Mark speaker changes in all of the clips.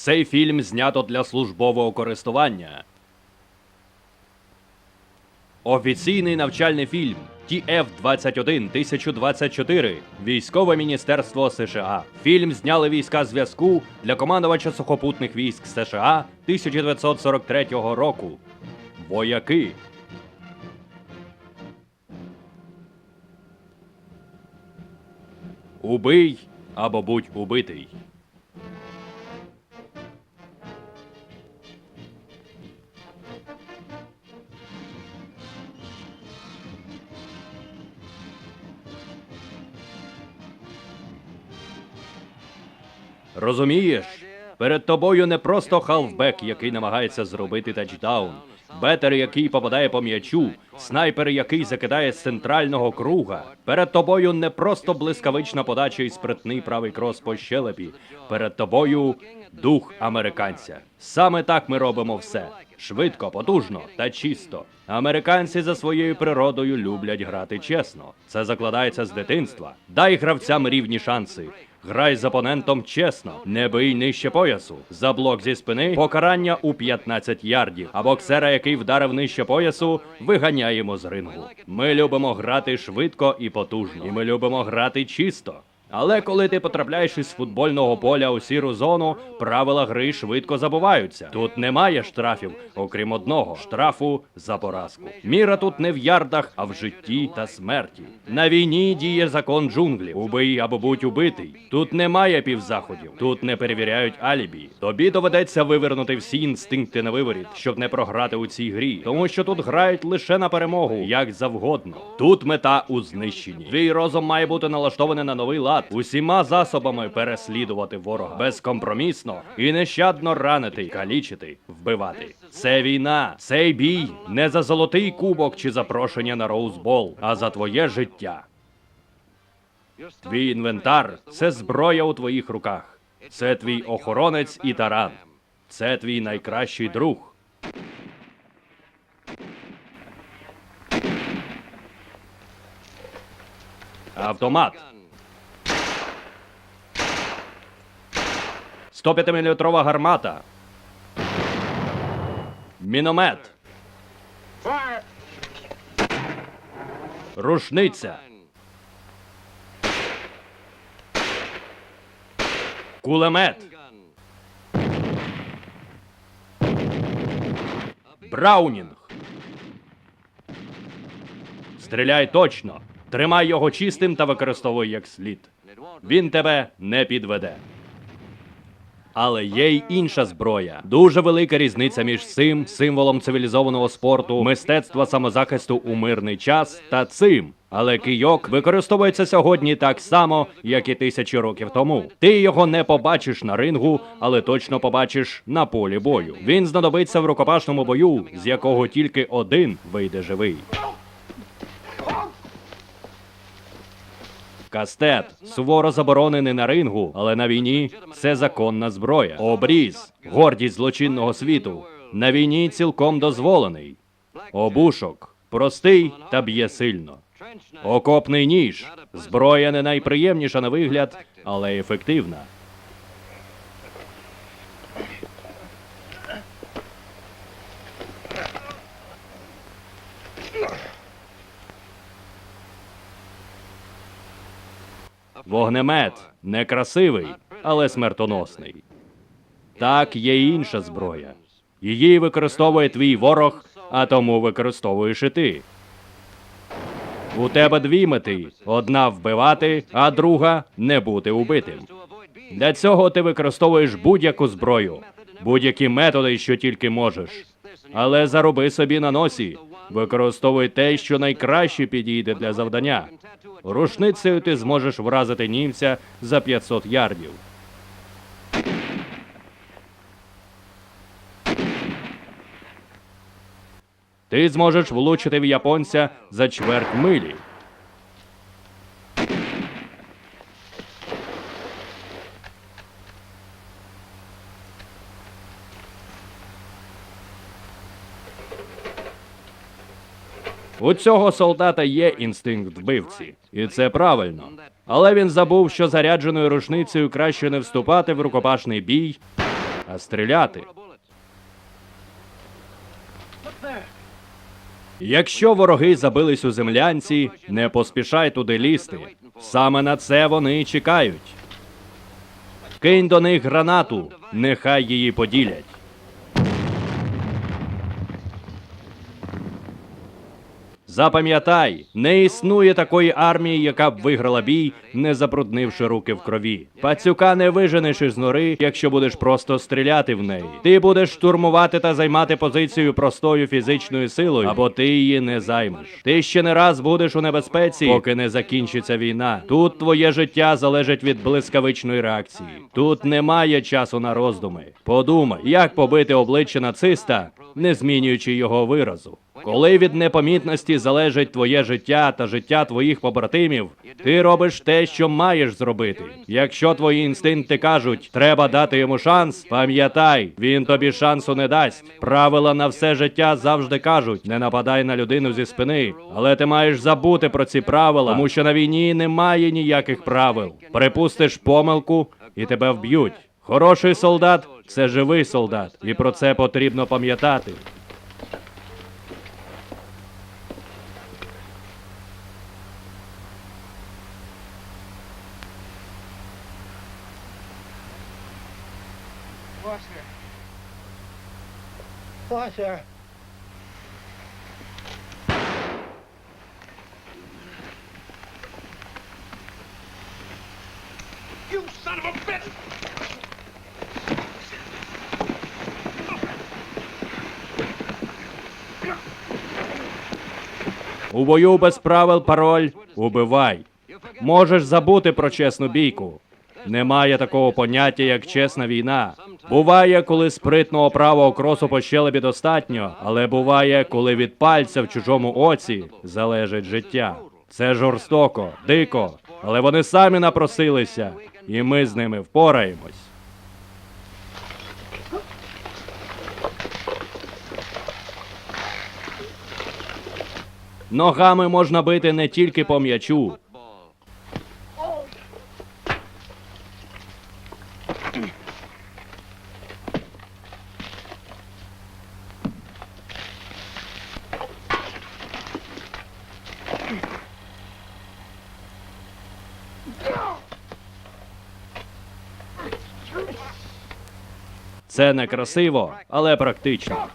Speaker 1: Цей фільм знято для службового користування. Офіційний навчальний фільм TF-21 1024 Військове міністерство США. Фільм зняли війська зв'язку для командувача сухопутних військ США 1943 року. Вояки. Убий або будь убитий. Розумієш? Перед тобою не просто халфбек, який намагається зробити тачдаун, бетер, який попадає по м'ячу, снайпер, який закидає з центрального круга. Перед тобою не просто блискавична подача і спритний правий крос по щелепі. Перед тобою дух американця. Саме так ми робимо все. Швидко, потужно та чисто. Американці за своєю природою люблять грати чесно. Це закладається з дитинства. Дай гравцям рівні шанси. Грай з опонентом чесно, не бий нижче поясу. За блок зі спини покарання у 15 ярдів. А боксера, який вдарив нижче поясу, виганяємо з рингу. Ми любимо грати швидко і потужно. І ми любимо грати чисто. Але коли ти потрапляєш із футбольного поля у сіру зону, правила гри швидко забуваються. Тут немає штрафів, окрім одного штрафу за поразку. Міра тут не в ярдах, а в житті та смерті. На війні діє закон джунглів. Убий або будь убитий. Тут немає півзаходів, тут не перевіряють алібі. Тобі доведеться вивернути всі інстинкти на виворіт, щоб не програти у цій грі, тому що тут грають лише на перемогу, як завгодно. Тут мета у знищенні. Твій розум має бути налаштований на новий лад, усіма засобами переслідувати ворога безкомпромісно і нещадно ранити, калічити, вбивати. Це війна, цей бій не за золотий кубок чи запрошення на роузбол, а за твоє життя. Твій інвентар це зброя у твоїх руках. Це твій охоронець і таран. Це твій найкращий друг. Автомат. 105-мм гармата. Міномет. Рушниця. Кулемет. Браунінг. Стріляй точно. Тримай його чистим та використовуй як слід. Він тебе не підведе. Але є й інша зброя. Дуже велика різниця між цим символом цивілізованого спорту, мистецтва самозахисту у мирний час та цим. Але кийок використовується сьогодні так само, як і тисячі років тому. Ти його не побачиш на рингу, але точно побачиш на полі бою. Він знадобиться в рукопашному бою, з якого тільки один вийде живий. Кастет суворо заборонений на рингу, але на війні це законна зброя. Обріз гордість злочинного світу. На війні цілком дозволений. Обушок простий та б'є сильно. Окопний ніж зброя не найприємніша на вигляд, але ефективна. Вогнемет некрасивий, але смертоносний. Так, є інша зброя. Її використовує твій ворог, а тому використовуєш і ти. У тебе дві мети: одна вбивати, а друга не бути убитим. Для цього ти використовуєш будь-яку зброю, будь-які методи, що тільки можеш. Але зароби собі на носі. Використовуй те, що найкраще підійде для завдання. Рушницею ти зможеш вразити німця за 500 ярдів. Ти зможеш влучити в японця за чверть милі. У цього солдата є інстинкт вбивці, і це правильно. Але він забув, що зарядженою рушницею краще не вступати в рукопашний бій, а стріляти. Якщо вороги забились у землянці, не поспішай туди лізти. Саме на це вони чекають. Кинь до них гранату, нехай її поділять. Запам'ятай, не існує такої армії, яка б виграла бій, не забруднивши руки в крові. Пацюка не виженеш із нори, якщо будеш просто стріляти в неї. Ти будеш штурмувати та займати позицію простою фізичною силою, або ти її не займеш. Ти ще не раз будеш у небезпеці, поки не закінчиться війна. Тут твоє життя залежить від блискавичної реакції. Тут немає часу на роздуми. Подумай, як побити обличчя нациста, не змінюючи його виразу. Коли від непомітності залежить твоє життя та життя твоїх побратимів, ти робиш те, що маєш зробити. Якщо твої інстинкти кажуть, треба дати йому шанс, пам'ятай, він тобі шансу не дасть. Правила на все життя завжди кажуть: не нападай на людину зі спини, але ти маєш забути про ці правила, тому що на війні немає ніяких правил. Припустиш помилку і тебе вб'ють. Хороший солдат це живий солдат, і про це потрібно пам'ятати.
Speaker 2: Вася. You son of a bitch!
Speaker 1: У бою без правил пароль убивай. Можеш забути про чесну бійку. Немає такого поняття, як чесна війна. Буває, коли спритного правого кросу по щелепі достатньо, але буває, коли від пальця в чужому оці залежить життя. Це жорстоко, дико, але вони самі напросилися, і ми з ними впораємось. Ногами можна бити не тільки по м'ячу, Це не красиво, але практично.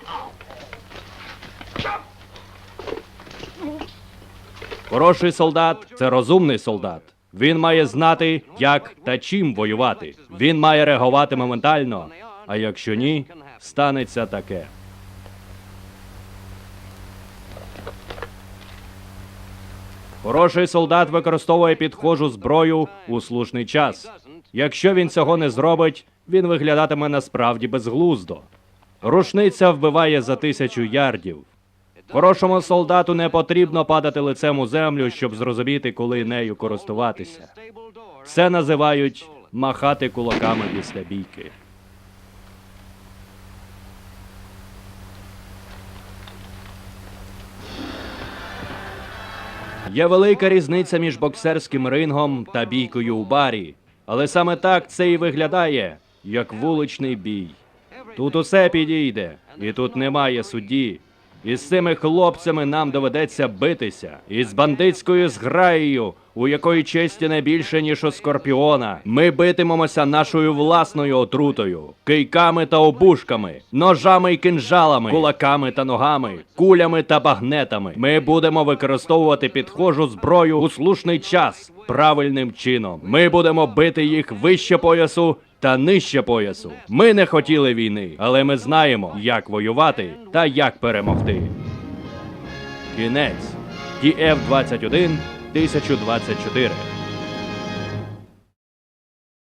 Speaker 1: Хороший солдат це розумний солдат. Він має знати, як та чим воювати. Він має реагувати моментально. А якщо ні, станеться таке. Хороший солдат використовує підхожу зброю у слушний час. Якщо він цього не зробить, він виглядатиме насправді безглуздо. Рушниця вбиває за тисячу ярдів. Хорошому солдату не потрібно падати лицем у землю, щоб зрозуміти, коли нею користуватися. Це називають махати кулаками після бійки. Є велика різниця між боксерським рингом та бійкою у барі. Але саме так це і виглядає, як вуличний бій. Тут усе підійде, і тут немає судді. І з цими хлопцями нам доведеться битися. І з бандитською зграєю, у якої честі не більше, ніж у скорпіона. Ми битимемося нашою власною отрутою, кийками та обушками, ножами і кинжалами, кулаками та ногами, кулями та багнетами. Ми будемо використовувати підхожу зброю у слушний час, правильним чином. Ми будемо бити їх вище поясу та нижче поясу. Ми не хотіли війни, але ми знаємо, як воювати та як перемогти. Кінець. TF-21 1024